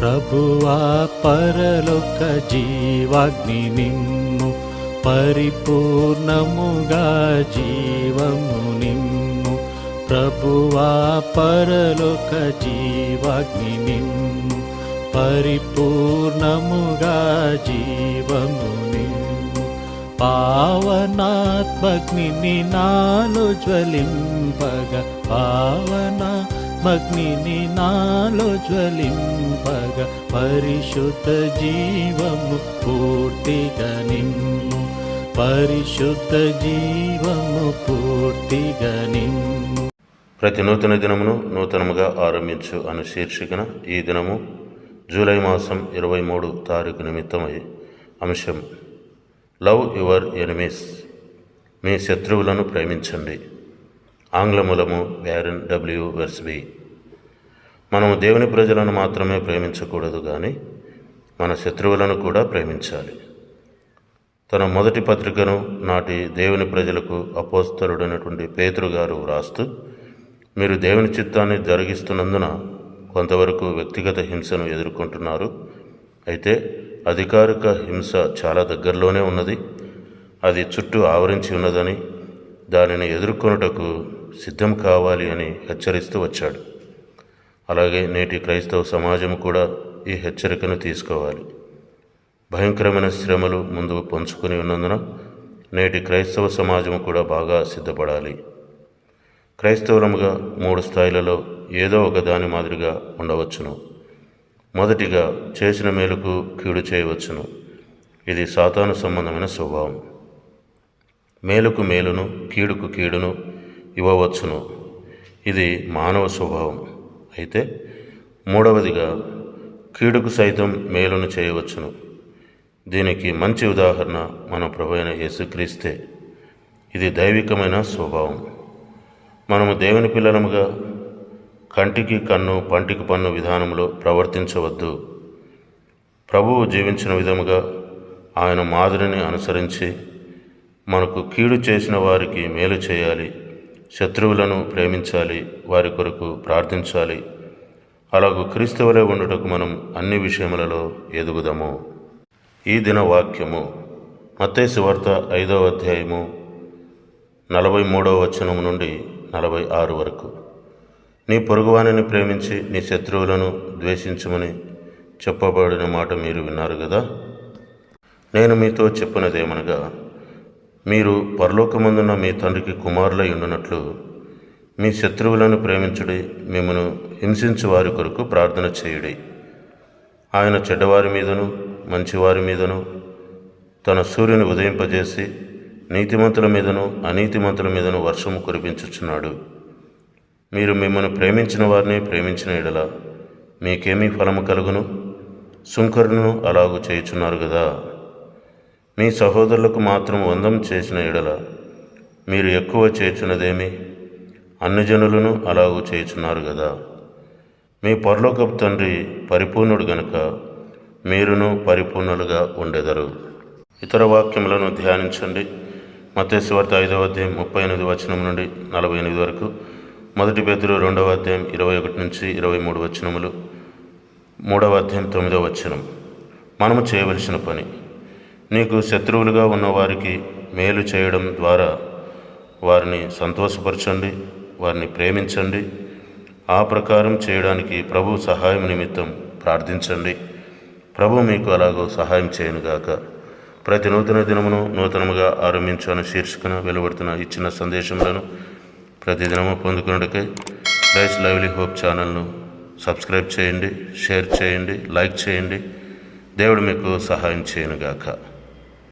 ప్రభువా పరలోక జీవాగ్ని నిమ్ము పరిపూర్ణముగా జీవము నిమ్ము ప్రభువా పరలోక జీవాగ్ని నిమ్ము పరిపూర్ణముగా జీవము నిమ్ము పావనాత్మగ్ని నాలో జ్వలింపగ పావనా మగ్నిని నాలో జ్వలింపగ పరిశుద్ధ జీవము పూర్తిగా నిమ్ము పరిశుద్ధ జీవము పూర్తిగా నిమ్ము ప్రతి నూతన దినమును నూతనముగా ఆరంభించు అను శీర్షికన ఈ దినము జూలై మాసం ఇరవై మూడు తారీఖు నిమిత్తమై అంశం. Love your enemies. మీ శత్రువులను ప్రేమించండి. ఆంగ్లమూలము బ్యారన్ డబ్ల్యూ వెర్స్బి మనము దేవుని ప్రజలను మాత్రమే ప్రేమించకూడదు కానీ మన శత్రువులను కూడా ప్రేమించాలి. తన మొదటి పత్రికను నాటి దేవుని ప్రజలకు అపోస్తలుడైనటువంటి పేతురు గారు వ్రాస్తూ మీరు దేవుని చిత్తాన్ని జరిగిస్తున్నందున కొంతవరకు వ్యక్తిగత హింసను ఎదుర్కొంటున్నారు. అయితే అధికారిక హింస చాలా దగ్గరలోనే ఉన్నది. అది చుట్టూ ఆవరించి ఉన్నదని దానిని ఎదుర్కొనుటకు సిద్ధం కావాలి అని హెచ్చరిస్తూ వచ్చాడు. అలాగే నేటి క్రైస్తవ సమాజం కూడా ఈ హెచ్చరికను తీసుకోవాలి. భయంకరమైన శ్రమలు ముందు పంచుకొని ఉన్నందున నేటి క్రైస్తవ సమాజం కూడా బాగా సిద్ధపడాలి. క్రైస్తవులముగా మూడు స్థాయిలలో ఏదో ఒక దాని మాదిరిగా ఉండవచ్చును. మొదటిగా చేసిన మేలుకు కీడు చేయవచ్చును. ఇది సాతాను సంబంధమైన స్వభావం. మేలుకు మేలును కీడుకు కీడును ఇవ్వవచ్చును. ఇది మానవ స్వభావం. అయితే మూడవదిగా కీడుకు సైతం మేలును చేయవచ్చును. దీనికి మంచి ఉదాహరణ మన ప్రభు అయిన యేసుక్రీస్తే. ఇది దైవికమైన స్వభావం. మనము దేవుని పిల్లలముగా కంటికి కన్ను పంటికి పన్ను విధానంలో ప్రవర్తించవద్దు. ప్రభువు జీవించిన విధముగా ఆయన మాదిరిని అనుసరించి మనకు కీడు చేసిన వారికి మేలు చేయాలి. శత్రువులను ప్రేమించాలి వారి కొరకు ప్రార్థించాలి. అలాగూ క్రీస్తువులే ఉండుటకు మనం అన్ని విషయములలో ఎదుగుదాము. ఈ దిన వాక్యము మత్తేసు వార్త ఐదవ అధ్యాయము నలభై మూడవ వచనం నుండి నలభై ఆరు వరకు. నీ పొరుగువాణిని ప్రేమించి నీ శత్రువులను ద్వేషించమని చెప్పబడిన మాట మీరు విన్నారు కదా నేను మీతో చెప్పినదేమనగా మీరు పరలోకమందున్న మీ తండ్రికి కుమారులై ఉండునట్లు మీ శత్రువులను ప్రేమించుడి మిమ్మను హింసించు వారి కొరకు ప్రార్థన చేయుడి. ఆయన చెడ్డవారి మీదను మంచివారి మీదను తన సూర్యుని ఉదయింపజేసి నీతిమంతుల మీదను అనీతిమంతుల మీదను వర్షము కురిపించుచున్నాడు. మీరు మిమ్మల్ని ప్రేమించిన వారిని ప్రేమించిన ఎడల మీకేమీ ఫలము కలుగును? సుంకరును అలాగు చేయుచున్నారు కదా మీ సహోదరులకు మాత్రం వందం చేసిన ఎడల మీరు ఎక్కువ చేయుచున్నదేమి? అన్ని జనులను అలాగు చేయుచున్నారు కదా మీ పరలోకపు తండ్రి పరిపూర్ణుడు గనుక మీరును పరిపూర్ణులుగా ఉండెదరు. ఇతర వాక్యములను ధ్యానించండి. మతేశ్వార్త ఐదవ అధ్యాయం ముప్పై ఎనిమిది వచనం నుండి నలభై ఎనిమిది వరకు. మొదటి పేతురు రెండవ అధ్యాయం ఇరవై ఒకటి నుంచి ఇరవై మూడు వచనములు. మూడవ అధ్యాయం తొమ్మిదవ వచనం. మనము చేయవలసిన పని. నీకు శత్రువులుగా ఉన్న వారికి మేలు చేయడం ద్వారా వారిని సంతోషపరచండి వారిని ప్రేమించండి. ఆ ప్రకారం చేయడానికి ప్రభు సహాయం నిమిత్తం ప్రార్థించండి. ప్రభు మీకు అలాగో సహాయం చేయనుగాక ప్రతి నూతన దినమును నూతనముగా ఆరంభించు అనే శీర్షికన వెలువడుతున్న ఇచ్చిన సందేశములను ప్రతి దినము పొందుకున్నకై రైస్ లైవ్లీ హోప్ ఛానల్ను సబ్స్క్రైబ్ చేయండి షేర్ చేయండి లైక్ చేయండి. దేవుడు మీకు సహాయం చేయనుగాక